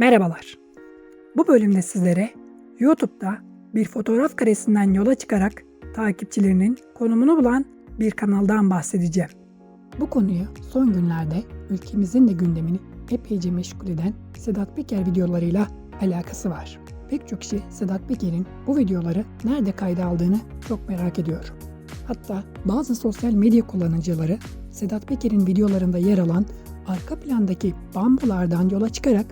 Merhabalar. Bu bölümde sizlere YouTube'da bir fotoğraf karesinden yola çıkarak takipçilerinin konumunu bulan bir kanaldan bahsedeceğim. Bu konuyu son günlerde ülkemizin de gündemini epeyce meşgul eden Sedat Peker videolarıyla alakası var. Pek çok kişi Sedat Peker'in bu videoları nerede kayda aldığını çok merak ediyor. Hatta bazı sosyal medya kullanıcıları Sedat Peker'in videolarında yer alan arka plandaki bambulardan yola çıkarak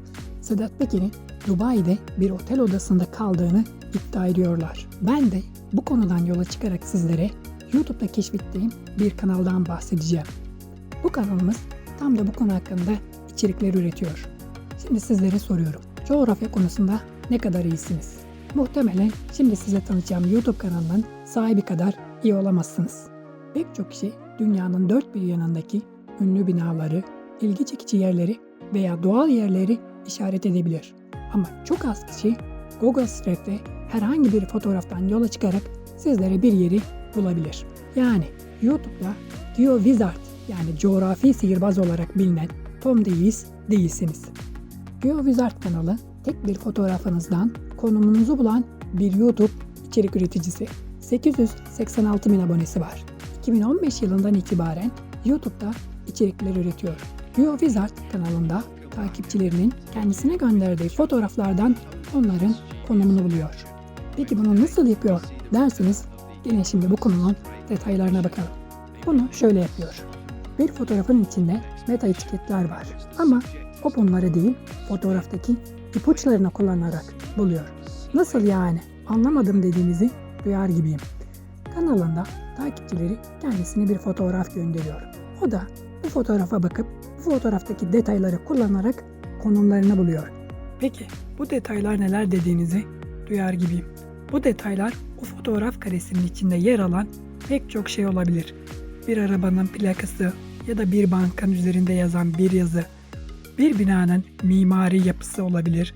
Sedat Peker'in Dubai'de bir otel odasında kaldığını iddia ediyorlar. Ben de bu konudan yola çıkarak sizlere YouTube'da keşfettiğim bir kanaldan bahsedeceğim. Bu kanalımız tam da bu konu hakkında içerikler üretiyor. Şimdi sizlere soruyorum. Coğrafya konusunda ne kadar iyisiniz? Muhtemelen şimdi size tanıtacağım YouTube kanalının sahibi kadar iyi olamazsınız. Pek çok kişi dünyanın dört bir yanındaki ünlü binaları, ilgi çekici yerleri veya doğal yerleri işaret edebilir. Ama çok az kişi Google Street'te herhangi bir fotoğraftan yola çıkarak sizlere bir yeri bulabilir. Yani YouTube'da GeoWizard yani coğrafi sihirbaz olarak bilinen Tom Davis değilsiniz. GeoWizard kanalı tek bir fotoğrafınızdan konumunuzu bulan bir YouTube içerik üreticisi. 886 bin abonesi var. 2015 yılından itibaren YouTube'da içerikler üretiyor. GeoWizard kanalında takipçilerinin kendisine gönderdiği fotoğraflardan onların konumunu buluyor. Peki bunu nasıl yapıyor derseniz gelin şimdi bu konunun detaylarına bakalım. Bunu şöyle yapıyor. Bir fotoğrafın içinde meta etiketler var ama o bunları değil fotoğraftaki ipuçlarını kullanarak buluyor. Nasıl yani anlamadım dediğinizi duyar gibiyim. Kanalında takipçileri kendisine bir fotoğraf gönderiyor. O da bu fotoğrafa bakıp fotoğraftaki detayları kullanarak konumlarını buluyor. Peki bu detaylar neler dediğinizi duyar gibiyim. Bu detaylar o fotoğraf karesinin içinde yer alan pek çok şey olabilir. Bir arabanın plakası ya da bir bankanın üzerinde yazan bir yazı, bir binanın mimari yapısı olabilir.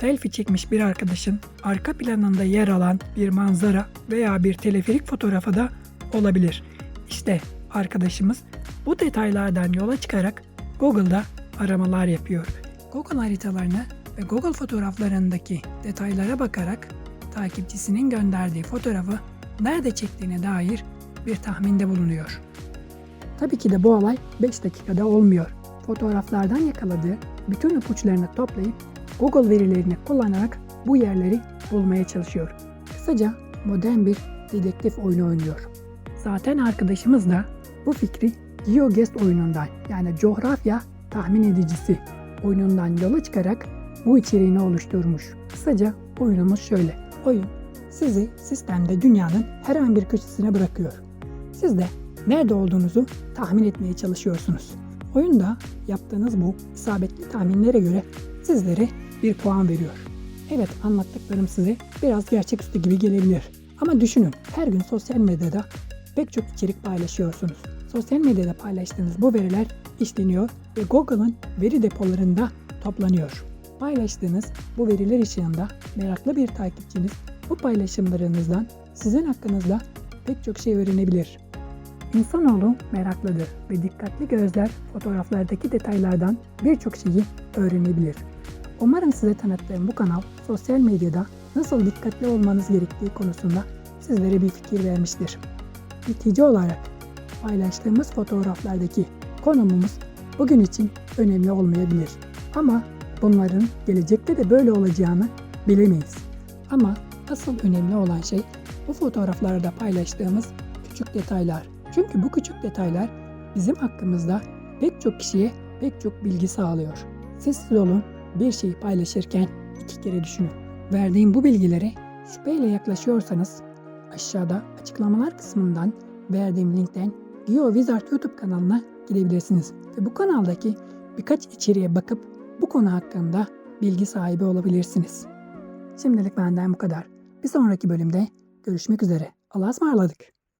Selfie çekmiş bir arkadaşın arka planında yer alan bir manzara veya bir teleferik fotoğrafı da olabilir. İşte arkadaşımız bu detaylardan yola çıkarak Google'da aramalar yapıyor. Google haritalarını ve Google fotoğraflarındaki detaylara bakarak takipçisinin gönderdiği fotoğrafı nerede çektiğine dair bir tahminde bulunuyor. Tabii ki de bu olay 5 dakikada olmuyor. Fotoğraflardan yakaladığı bütün ipuçlarını toplayıp Google verilerini kullanarak bu yerleri bulmaya çalışıyor. Kısaca modern bir dedektif oyunu oynuyor. Zaten arkadaşımız da bu fikri GeoGuessr oyunundan yani coğrafya tahmin edicisi oyunundan yola çıkarak bu içeriğini oluşturmuş. Kısaca oyunumuz şöyle. Oyun sizi sistemde dünyanın herhangi bir köşesine bırakıyor. Siz de nerede olduğunuzu tahmin etmeye çalışıyorsunuz. Oyunda yaptığınız bu isabetli tahminlere göre sizlere bir puan veriyor. Evet anlattıklarım size biraz gerçeküstü gibi gelebilir. Ama düşünün her gün sosyal medyada pek çok içerik paylaşıyorsunuz. Sosyal medyada paylaştığınız bu veriler işleniyor ve Google'ın veri depolarında toplanıyor. Paylaştığınız bu veriler ışığında meraklı bir takipçiniz bu paylaşımlarınızdan sizin hakkınızda pek çok şey öğrenebilir. İnsanoğlu meraklıdır ve dikkatli gözler fotoğraflardaki detaylardan birçok şeyi öğrenebilir. Umarım size tanıttığım bu kanal sosyal medyada nasıl dikkatli olmanız gerektiği konusunda sizlere bir fikir vermiştir. Netice olarak paylaştığımız fotoğraflardaki konumumuz bugün için önemli olmayabilir. Ama bunların gelecekte de böyle olacağını bilemeyiz. Ama asıl önemli olan şey bu fotoğraflarda paylaştığımız küçük detaylar. Çünkü bu küçük detaylar bizim hakkımızda pek çok kişiye pek çok bilgi sağlıyor. Sessiz olun, bir şeyi paylaşırken iki kere düşünün. Verdiğim bu bilgilere şüpheyle yaklaşıyorsanız aşağıda açıklamalar kısmından verdiğim linkten GeoWizard YouTube kanalına gidebilirsiniz. Ve bu kanaldaki birkaç içeriğe bakıp bu konu hakkında bilgi sahibi olabilirsiniz. Şimdilik benden bu kadar. Bir sonraki bölümde görüşmek üzere. Allah'a ısmarladık.